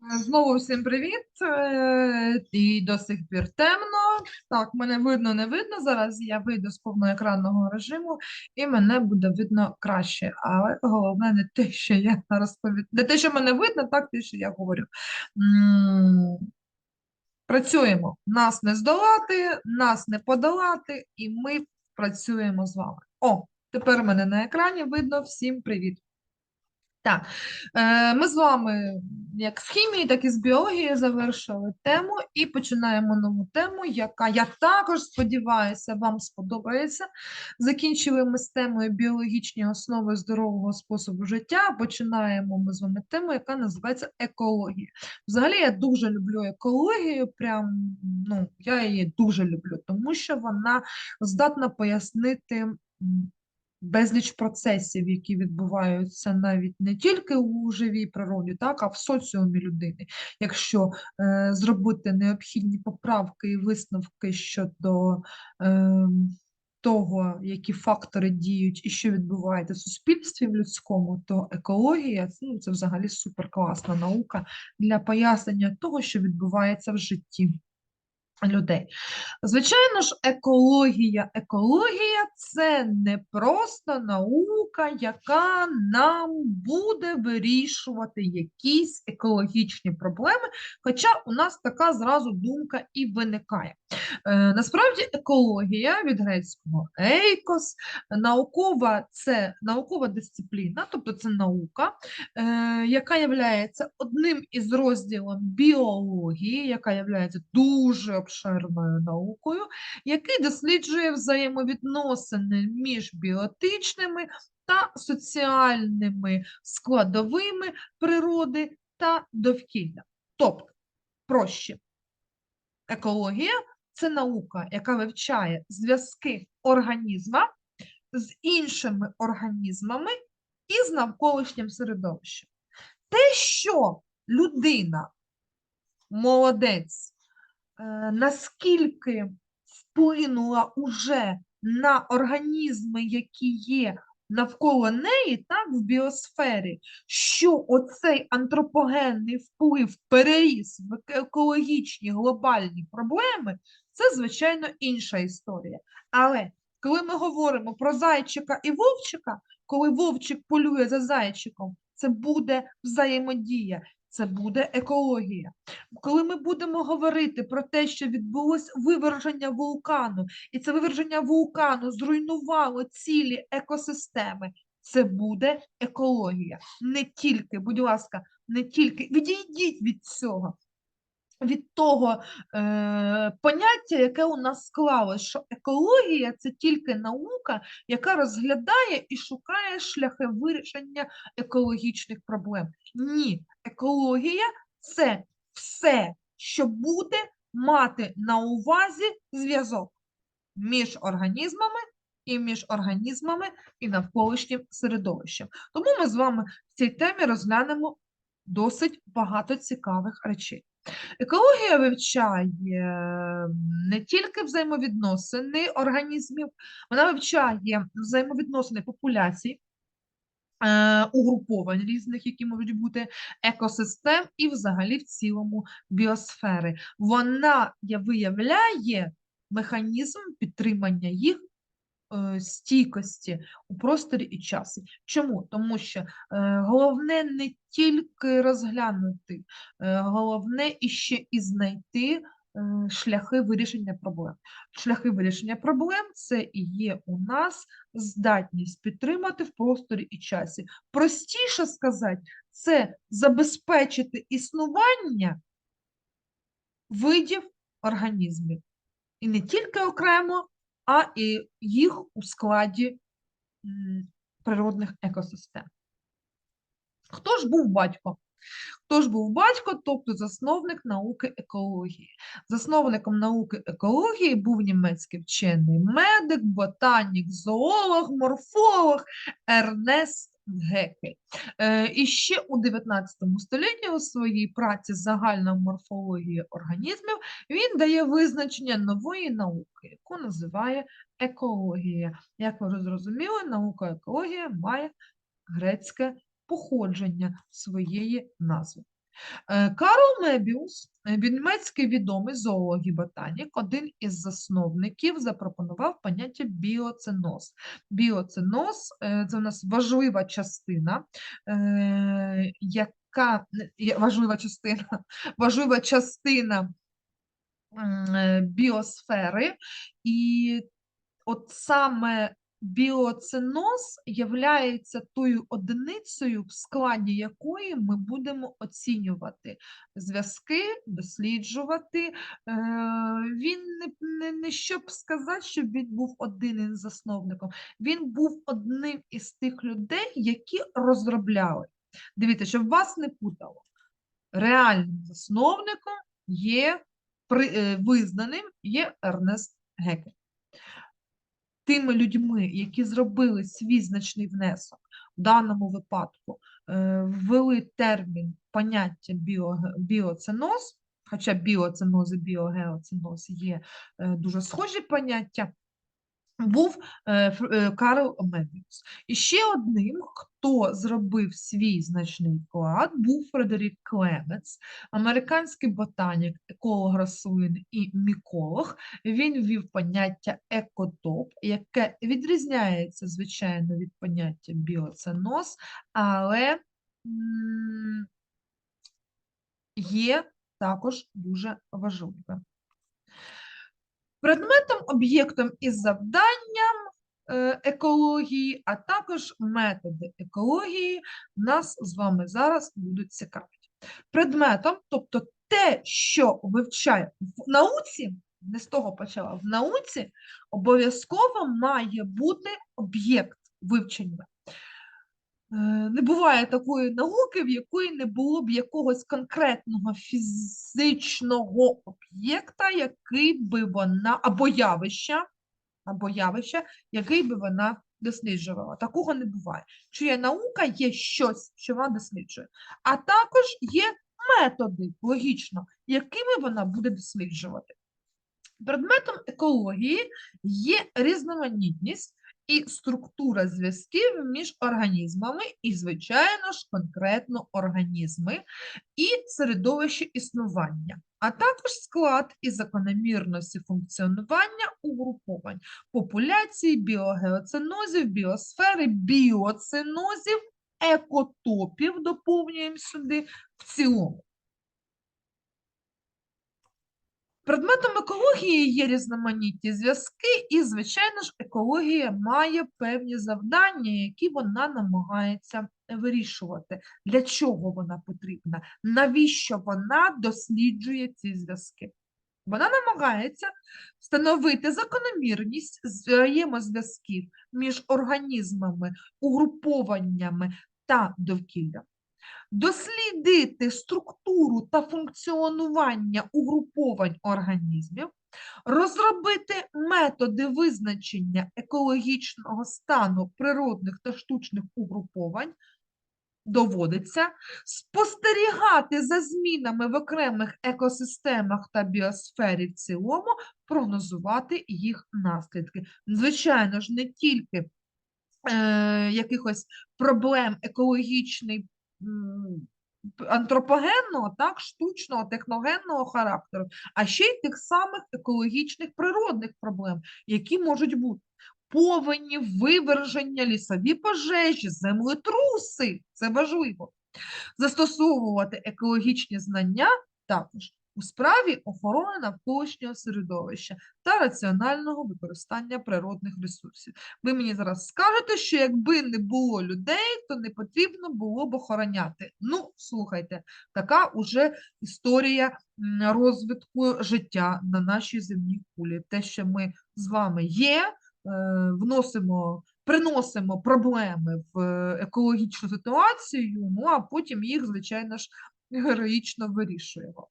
Знову всім привіт. Е, І до сих пір темно. Так, мене видно, не видно. Зараз я вийду з повноекранного режиму і мене буде видно краще. Але головне не те, що я розповідаю. Не те, що мене видно, так те, що я говорю. Працюємо. Нас не здолати, нас не подолати, і ми працюємо з вами. О, тепер мене на екрані видно. Всім привіт. Так, е, ми з вами як з хімії, так і з біології завершили тему і починаємо нову тему, яка, я також сподіваюся, вам сподобається. Закінчили ми з темою біологічні основи здорового способу життя. Починаємо ми з вами тему, яка називається екологія. Взагалі, я дуже люблю екологію, прям, ну, я її дуже люблю, тому що вона здатна пояснити. Безліч процесів, які відбуваються навіть не тільки у живій природі, так, а в соціумі людини. Якщо е, зробити необхідні поправки і висновки щодо е, того, які фактори діють і що відбувається в суспільстві в людському, то екологія ну, це взагалі суперкласна наука для пояснення того, що відбувається в житті людей. Звичайно ж, екологія. Екологія це не просто наука, яка нам буде вирішувати якісь екологічні проблеми, хоча у нас така зразу думка і виникає. Е, насправді, екологія від грецького ейкос, наукова це наукова дисципліна, тобто це наука, е, яка є одним із розділів біології, яка є дуже обширною наукою, який досліджує взаємовідносини між біотичними та соціальними складовими природи та довкілля. Тобто, проще, екологія це наука, яка вивчає зв'язки організма з іншими організмами і з навколишнім середовищем. Те, що людина, молодець, наскільки вплинула уже на організми, які є навколо неї, так, в біосфері, що оцей антропогенний вплив переріс в екологічні глобальні проблеми, це, звичайно, інша історія. Але коли ми говоримо про зайчика і вовчика, коли вовчик полює за зайчиком, це буде взаємодія, це буде екологія. Коли ми будемо говорити про те, що відбулось виверження вулкану, і це виверження вулкану зруйнувало цілі екосистеми, це буде екологія. Не тільки, будь ласка, не тільки відійдіть від цього від того е, поняття, яке у нас склалось, що екологія це тільки наука, яка розглядає і шукає шляхи вирішення екологічних проблем. Ні, екологія це все, що буде мати на увазі зв'язок між організмами. І між організмами і навколишнім середовищем. Тому ми з вами в цій темі розглянемо досить багато цікавих речей. Екологія вивчає не тільки взаємовідносини організмів, вона вивчає взаємовідносини популяцій, е, угруповань різних, які можуть бути екосистем, і взагалі в цілому біосфери. Вона виявляє механізм підтримання їх стійкості у просторі і часі. Чому? Тому що е, головне не тільки розглянути, е, головне іще і знайти шляхи вирішення проблем. Шляхи вирішення проблем це і є у нас здатність підтримати в просторі і часі. Простіше сказати, це забезпечити існування видів організмів. І не тільки окремо, а і їх у складі природних екосистем. Хто ж був батько? Хто ж був батько, тобто засновник науки екології? Засновником науки екології був німецький вчений медик, ботанік, зоолог, морфолог Ернест Гекель. Е, і ще у 19 столітті у своїй праці загальна морфологія організмів він дає визначення нової науки, яку називає екологія. Як ви зрозуміли, наука екологія має грецьке походження своєї назви. Е, Карл Мебіус, е, німецький відомий зоолог і ботанік, один із засновників запропонував поняття біоценоз. Біоценоз е, це у нас важлива частина, е, яка важлива частина, важлива частина е, біосфери, і от саме біоценоз являється тою одиницею, в складі якої ми будемо оцінювати зв'язки, досліджувати. Е, Він не, не, щоб сказати, що він був один із засновником, він був одним із тих людей, які розробляли. Дивіться, щоб вас не путало. Реальним засновником є е, визнаним є Ернест Гекель тими людьми, які зробили свій значний внесок, в даному випадку е, ввели термін поняття біо, біоценоз, хоча біоценоз і біогеоценоз є е, дуже схожі поняття, був е, е, Карл Мебіус. І ще одним, хто зробив свій значний вклад, був Фредерік Клемец, американський ботанік, еколог рослин і міколог. Він ввів поняття екотоп, яке відрізняється, звичайно, від поняття біоценоз, але є також дуже важливим. Предметом, об'єктом і завданням е, екології, а також методи екології нас з вами зараз будуть цікавити. Предметом, тобто те, що вивчає в науці, не з того почала, в науці обов'язково має бути об'єкт вивчення. Е, Не буває такої науки, в якої не було б якогось конкретного фізичного об'єкта, який би вона, або явища, або явища, який би вона досліджувала. Такого не буває. Що є наука, є щось, що вона досліджує. А також є методи, логічно, якими вона буде досліджувати. Предметом екології є різноманітність і структура зв'язків між організмами, і, звичайно ж, конкретно організми і середовище існування, а також склад і закономірності функціонування угруповань популяції, біогеоценозів, біосфери, біоценозів, екотопів доповнюємо сюди в цілому. Предметом екології є різноманітні зв'язки, і, звичайно ж, екологія має певні завдання, які вона намагається вирішувати. Для чого вона потрібна? Навіщо вона досліджує ці зв'язки? Вона намагається встановити закономірність взаємозв'язків між організмами, угрупованнями та довкіллям дослідити структуру та функціонування угруповань організмів, розробити методи визначення екологічного стану природних та штучних угруповань, доводиться спостерігати за змінами в окремих екосистемах та біосфері в цілому, прогнозувати їх наслідки. Звичайно ж, не тільки е, якихось проблем п- антропогенного, так, штучного, техногенного характеру, а ще й тих самих екологічних природних проблем, які можуть бути. Повені, виверження, лісові пожежі, землетруси це важливо. Застосовувати екологічні знання також у справі охорони навколишнього середовища та раціонального використання природних ресурсів. Ви мені зараз скажете, що якби не було людей, то не потрібно було б охороняти. Ну, слухайте, така уже історія розвитку життя на нашій земній кулі. Те, що ми з вами є, е, вносимо, приносимо проблеми в е, екологічну ситуацію, ну а потім їх, звичайно ж, героїчно вирішуємо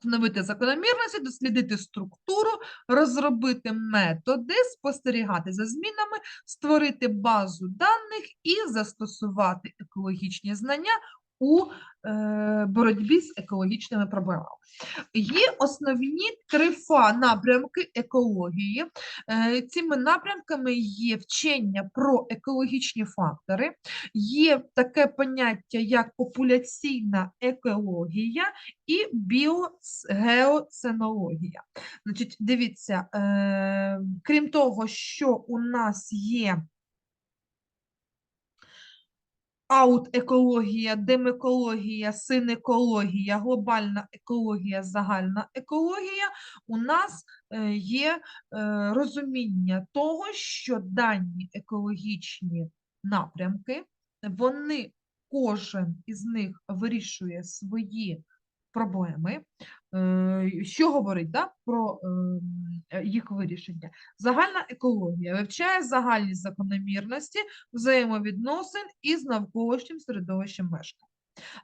встановити закономірності, дослідити структуру, розробити методи, спостерігати за змінами, створити базу даних і застосувати екологічні знання у е, боротьбі з екологічними проблемами. Є основні три фа напрямки екології. Е, Цими напрямками є вчення про екологічні фактори, є таке поняття, як популяційна екологія і біогеоценологія. Значить, дивіться, е, крім того, що у нас є аут-екологія, демекологія, синекологія, глобальна екологія, загальна екологія, у нас е, є е, розуміння того, що дані екологічні напрямки, вони, кожен із них вирішує свої проблеми. Е, Що говорить да, про е, їх вирішення? Загальна екологія вивчає загальні закономірності взаємовідносин із навколишнім середовищем мешкання.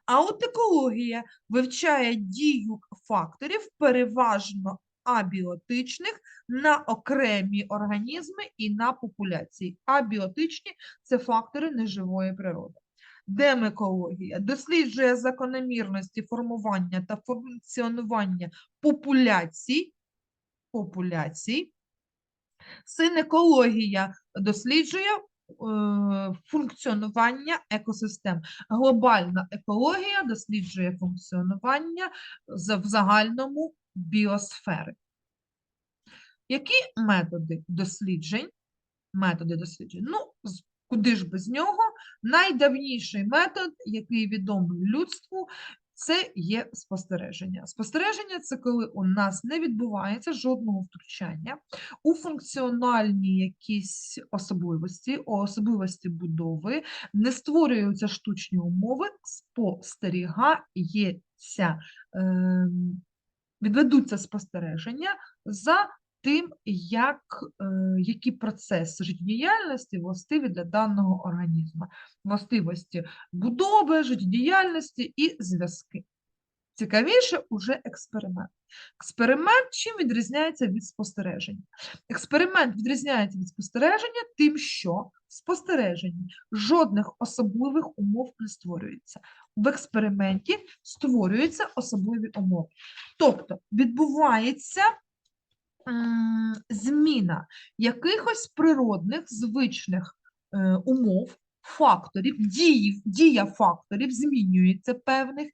А от екологія вивчає дію факторів, переважно абіотичних, на окремі організми і на популяції. Абіотичні це фактори неживої природи. Демекологія досліджує закономірності формування та функціонування популяцій, популяцій. Синекологія досліджує е, функціонування екосистем. Глобальна екологія досліджує функціонування в загальному біосфери. Які методи досліджень? Методи досліджень. Ну, куди ж без нього? Найдавніший метод, який відомий людству, це є спостереження. Спостереження це коли у нас не відбувається жодного втручання у функціональні якісь особливості, особливості будови, не створюються штучні умови, спостерігається, ем, відведуться спостереження за тим, як, е, які процеси життєдіяльності властиві для даного організму, властивості будови, життєдіяльності і зв'язки. Цікавіше уже експеримент. Експеримент чим відрізняється від спостереження? Експеримент відрізняється від спостереження тим, що в спостереженні жодних особливих умов не створюється. В експерименті створюються особливі умови. Тобто відбувається зміна якихось природних звичних е, умов, факторів, дії, дія факторів змінюється певних,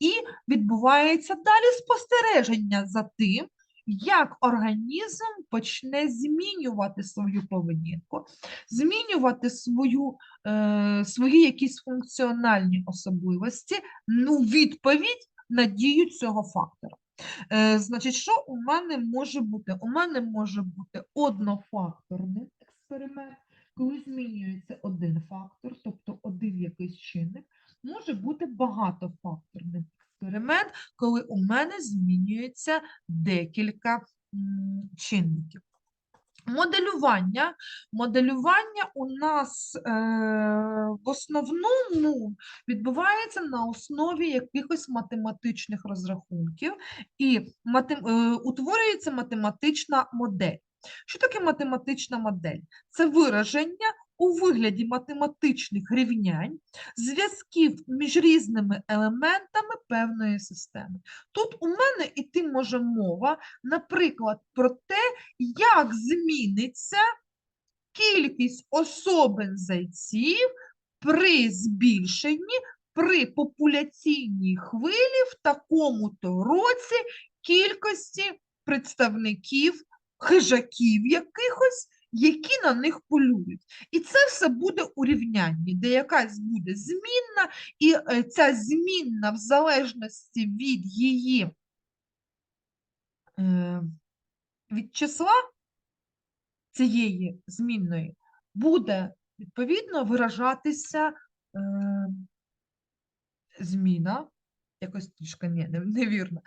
і відбувається далі спостереження за тим, як організм почне змінювати свою поведінку, змінювати свою, е, свої якісь функціональні особливості, ну, відповідь на дію цього фактора. Е, значить, що у мене може бути? У мене може бути однофакторний експеримент, коли змінюється один фактор, тобто один якийсь чинник. Може бути багатофакторний експеримент, коли у мене змінюється декілька чинників. Моделювання. Моделювання у нас е, в основному відбувається на основі якихось математичних розрахунків і матем, е, утворюється математична модель. Що таке математична модель? Це вираження у вигляді математичних рівнянь зв'язків між різними елементами певної системи. Тут у мене іти може мова, наприклад, про те, як зміниться кількість особин зайців при збільшенні при популяційній хвилі в такому-то році кількості представників хижаків якихось, які на них полюють. І це все буде у рівнянні, де якась буде змінна, і е, ця змінна в залежності від її е, від числа цієї змінної буде відповідно виражатися е, зміна, якось трішки не- невірно.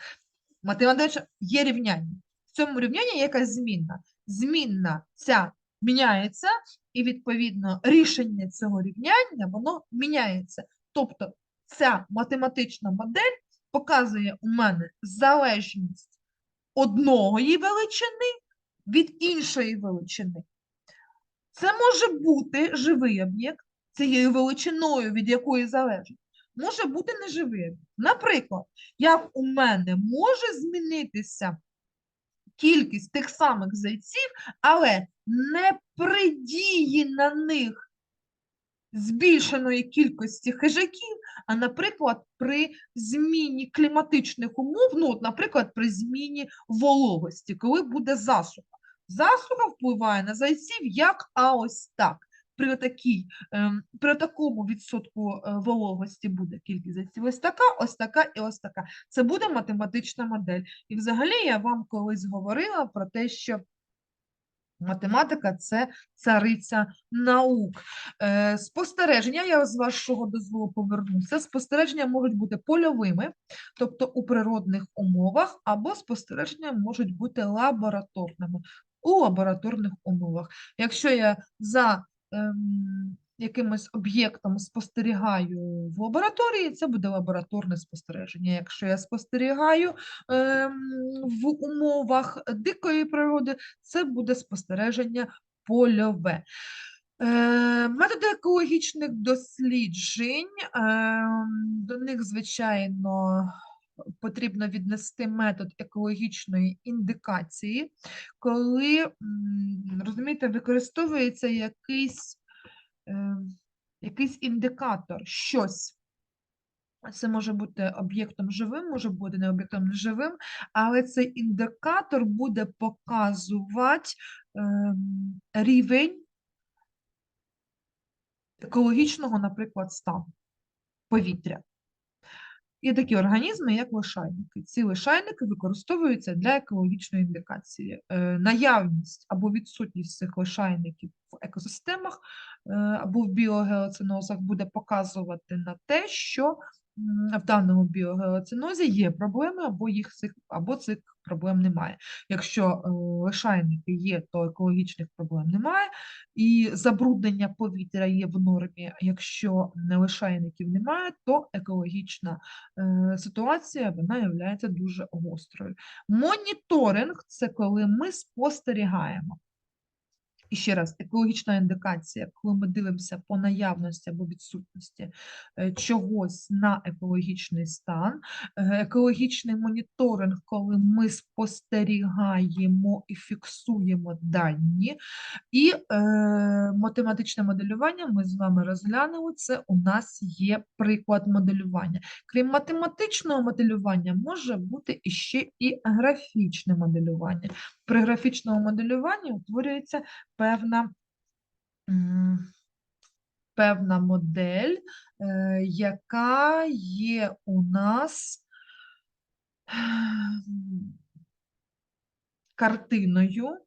Математична є рівняння. В цьому рівнянні є якась змінна. Змінна ця міняється, і відповідно рішення цього рівняння воно міняється. Тобто ця математична модель показує у мене залежність одної величини від іншої величини. Це може бути живий об'єкт цією величиною, від якої залежить. може бути неживий об'єкт. Наприклад, як у мене може змінитися кількість тих самих зайців, але не при дії на них збільшеної кількості хижаків, а, наприклад, при зміні кліматичних умов, ну, от, наприклад, при зміні вологості, коли буде засуха. Засуха впливає на зайців як а ось так. При, такій, ем, при такому відсотку е, вологості буде кількість ось така, ось така і ось така. Це буде математична модель. І взагалі я вам колись говорила про те, що математика це цариця наук. Е, Спостереження, я з вашого дозволу повернуся. Спостереження можуть бути польовими, тобто у природних умовах, або спостереження можуть бути лабораторними у лабораторних умовах. Якщо я за якимось об'єктом спостерігаю в лабораторії, це буде лабораторне спостереження. Якщо я спостерігаю ем, в умовах дикої природи, це буде спостереження польове. Е, Методи екологічних досліджень, ем, до них, звичайно, потрібно віднести метод екологічної індикації, коли, розумієте, використовується якийсь, е, якийсь індикатор, щось. Це може бути об'єктом живим, може бути не об'єктом неживим, але цей індикатор буде показувати ем, рівень екологічного, наприклад, стану повітря. Є такі організми, як лишайники. Ці лишайники використовуються для екологічної індикації. Е, Наявність або відсутність цих лишайників в екосистемах е, або в біогеоцинозах буде показувати на те, що в даному біогеоцинозі є проблеми, або їх цих, або цих проблем немає. Якщо е, лишайники є, то екологічних проблем немає, і забруднення повітря є в нормі. Якщо не лишайників немає, то екологічна е, ситуація вона є дуже гострою. Моніторинг це коли ми спостерігаємо. І ще раз, екологічна індикація, коли ми дивимося по наявності або відсутності е, чогось на екологічний стан, Е, екологічний моніторинг, коли ми спостерігаємо і фіксуємо дані, і е, математичне моделювання ми з вами розглянули. Це у нас є приклад моделювання. Крім математичного моделювання, може бути іще і графічне моделювання. При графічному моделюванні утворюється певна, певна модель, е, яка є у нас картиною,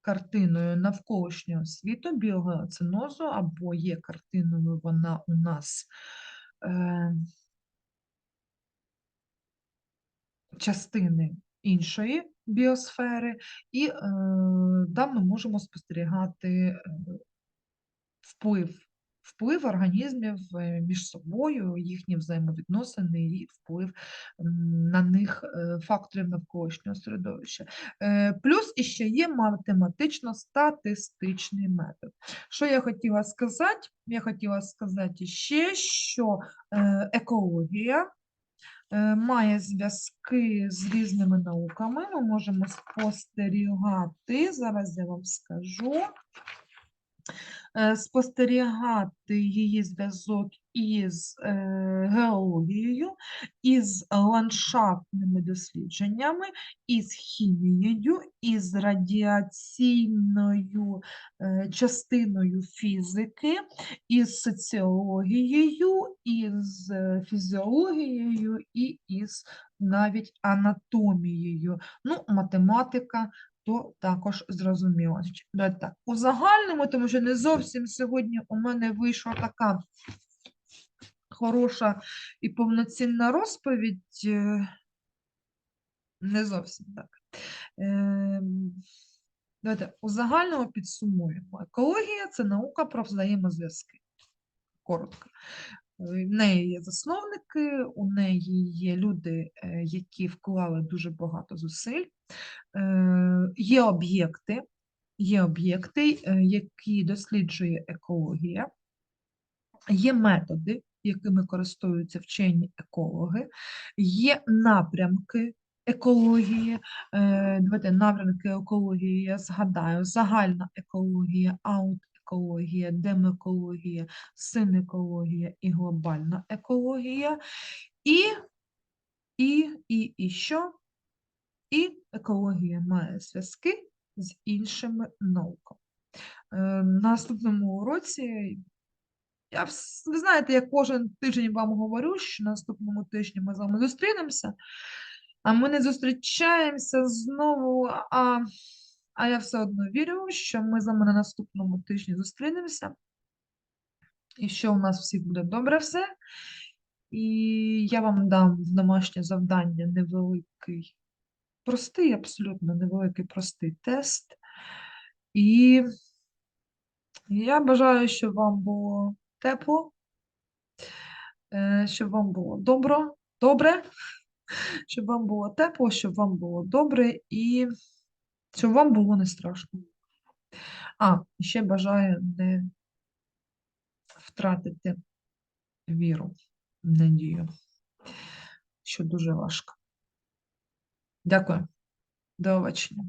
картиною навколишнього світу біогеоценозу, або є картиною вона у нас е, частини іншої біосфери, і е, там ми можемо спостерігати е, вплив, вплив організмів е, між собою, їхні взаємовідносини і вплив на них факторів навколишнього середовища. Плюс іще є математично-статистичний метод. Що я хотіла сказати? Я хотіла сказати ще, що екологія має зв'язки з різними науками. Ми можемо спостерігати, зараз я вам скажу, е, спостерігати її зв'язок із е, геологією, із ландшафтними дослідженнями, із хімією, із радіаційною е, частиною фізики, із соціологією, із е, фізіологією і із навіть анатомією. Ну, математика то також зрозуміло. Так. У загальному, тому що не зовсім сьогодні у мене вийшла така хороша і повноцінна розповідь. е, Не зовсім так. Ем, Давайте у загальному підсумуємо. Екологія це наука про взаємозв'язки. Коротко. Е, В неї є засновники, у неї є люди, е, які вклали дуже багато зусиль. Є об'єкти, є об'єкти, які досліджує екологія, є методи, якими користуються вчені екологи, є напрямки екології. Е, Давайте напрямки екології я згадаю: загальна екологія, аут-екологія, демекологія, синекологія і глобальна екологія. І, і, і, і що? І екологія має зв'язки з іншими науками. Е, На наступному уроці я ви знаєте, я кожен тиждень вам говорю, що наступному тижні ми з вами зустрінемося, а ми не зустрічаємося знову. А, а я все одно вірю, що ми з вами на наступному тижні зустрінемося, і що у нас всіх буде добре все. І я вам дам в домашнє завдання невеликий, простий, абсолютно невеликий простий тест. І я бажаю, щоб вам було тепло, е, щоб вам було добро, добре, щоб вам було тепло, щоб вам було добре і щоб вам було не страшно. А, ще бажаю не втратити віру, надію, що дуже важко. Дякую. До побачення.